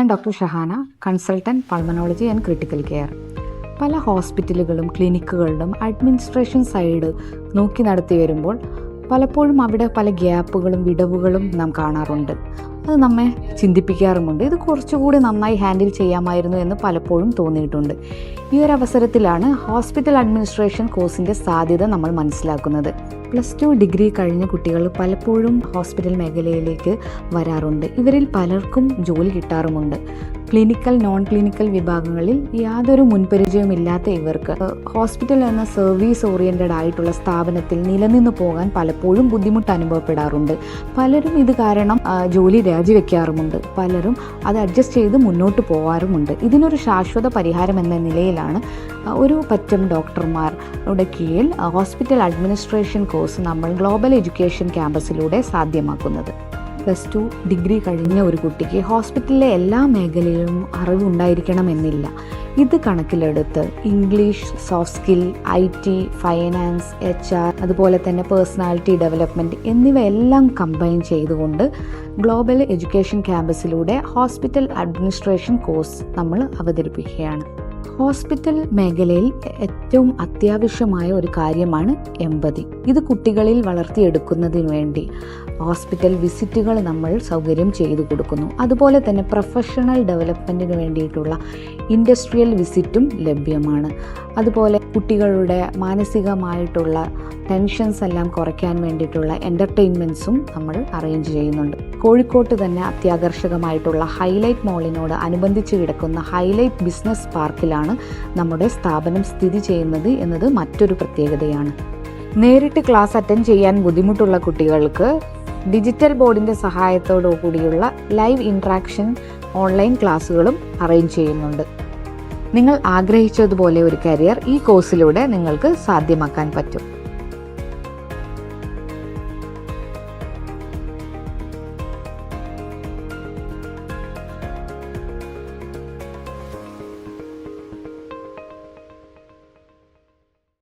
ഞാൻ doctor Shahana consultant pulmonology and critical care. പല ഹോസ്പിറ്റലുകളും ക്ലിനിക്കുകളിലും അഡ്മിനിസ്ട്രേഷൻ സൈഡ് നോക്കി നടത്തി വരുമ്പോൾ പലപ്പോഴും അവിടെ പല ഗ്യാപ്പുകളും വിടവുകളും നാം കാണാറുണ്ട്. അത് നമ്മെ ചിന്തിപ്പിക്കാറുമുണ്ട്. ഇത് കുറച്ചുകൂടി നന്നായി ഹാൻഡിൽ ചെയ്യാമായിരുന്നു എന്ന് പലപ്പോഴും തോന്നിയിട്ടുണ്ട്. ഈ ഒരു അവസരത്തിലാണ് ഹോസ്പിറ്റൽ അഡ്മിനിസ്ട്രേഷൻ കോഴ്സിന്റെ സാധ്യത നമ്മൾ മനസ്സിലാക്കുന്നത്. പ്ലസ് ടു ഡിഗ്രി കഴിഞ്ഞ കുട്ടികൾ പലപ്പോഴും ഹോസ്പിറ്റൽ മേഖലയിലേക്ക് വരാറുണ്ട്. ഇവരിൽ പലർക്കും ജോലി കിട്ടാറുമുണ്ട്. ക്ലിനിക്കൽ നോൺ ക്ലിനിക്കൽ വിഭാഗങ്ങളിൽ യാതൊരു മുൻപരിചയമില്ലാത്ത ഇവർക്ക് ഹോസ്പിറ്റൽ എന്ന സർവീസ് ഓറിയന്റഡ് ആയിട്ടുള്ള സ്ഥാപനത്തിൽ നിലനിന്ന് പോകാൻ പലപ്പോഴും ബുദ്ധിമുട്ട് അനുഭവപ്പെടാറുണ്ട്. പലരും ഇത് കാരണം ജോലി രാജിവെക്കാറുമുണ്ട് പലരും അത് അഡ്ജസ്റ്റ് ചെയ്ത് മുന്നോട്ട് പോകാറുമുണ്ട് ഇതിനൊരു ശാശ്വത പരിഹാരം എന്ന നിലയിലാണ് ഒരു പറ്റം ഡോക്ടർമാരുടെ കീഴിൽ ഹോസ്പിറ്റൽ അഡ്മിനിസ്ട്രേഷൻ കോഴ്സ് നമ്മൾ ഗ്ലോബൽ എഡ്യൂക്കേഷൻ ക്യാമ്പസിലൂടെ സാധ്യമാക്കുന്നത്. പ്ലസ് ടു ഡിഗ്രി കഴിഞ്ഞ ഒരു കുട്ടിക്ക് ഹോസ്പിറ്റലിലെ എല്ലാ മേഖലയിലും അറിവുണ്ടായിരിക്കണമെന്നില്ല ഇത് കണക്കിലെടുത്ത് English soft skill I T finance H R അതുപോലെ തന്നെ പേഴ്സണാലിറ്റി ഡെവലപ്മെന്റ് എന്നിവയെല്ലാം കമ്പൈൻ ചെയ്തുകൊണ്ട് ഗ്ലോബൽ എഡ്യൂക്കേഷൻ ക്യാമ്പസിലൂടെ ഹോസ്പിറ്റൽ അഡ്മിനിസ്ട്രേഷൻ കോഴ്സ് നമ്മൾ അവതരിപ്പിക്കുകയാണ്. ഹോസ്പിറ്റൽ മേഖലയിൽ ഏറ്റവും അത്യാവശ്യമായ ഒരു കാര്യമാണ് എമ്പതി ഇത് കുട്ടികളിൽ വളർത്തിയെടുക്കുന്നതിന് വേണ്ടി ഹോസ്പിറ്റൽ വിസിറ്റുകൾ നമ്മൾ സൗകര്യം ചെയ്തു കൊടുക്കുന്നു. അതുപോലെ തന്നെ പ്രൊഫഷണൽ ഡെവലപ്മെന്റിന് വേണ്ടിയിട്ടുള്ള ഇൻഡസ്ട്രിയൽ വിസിറ്റും ലഭ്യമാണ്. അതുപോലെ കുട്ടികളുടെ മാനസികമായിട്ടുള്ള ടെൻഷൻസ് എല്ലാം കുറയ്ക്കാൻ വേണ്ടിയിട്ടുള്ള എന്റർടൈൻമെന്റ്സും നമ്മൾ അറേഞ്ച് ചെയ്യുന്നുണ്ട്. കോഴിക്കോട്ട് തന്നെ അത്യാകർഷകമായിട്ടുള്ള ഹൈലൈറ്റ് മോളിനോട് അനുബന്ധിച്ച് കിടക്കുന്ന ഹൈലൈറ്റ് ബിസിനസ് പാർക്കിലാണ് നമ്മുടെ സ്ഥാപനം സ്ഥിതി ചെയ്യുന്നത് എന്നത് മറ്റൊരു പ്രത്യേകതയാണ്. നേരിട്ട് ക്ലാസ് അറ്റൻഡ് ചെയ്യാൻ ബുദ്ധിമുട്ടുള്ള കുട്ടികൾക്ക് ഡിജിറ്റൽ ബോർഡിന്റെ സഹായത്തോടു കൂടിയുള്ള ലൈവ് ഇൻട്രാക്ഷൻ ഓൺലൈൻ ക്ലാസ്സുകളും അറേഞ്ച് ചെയ്യുന്നുണ്ട്. നിങ്ങൾ ആഗ്രഹിച്ചതുപോലെ ഒരു കരിയർ ഈ കോഴ്സിലൂടെ നിങ്ങൾക്ക് സാധ്യമാക്കാൻ പറ്റും.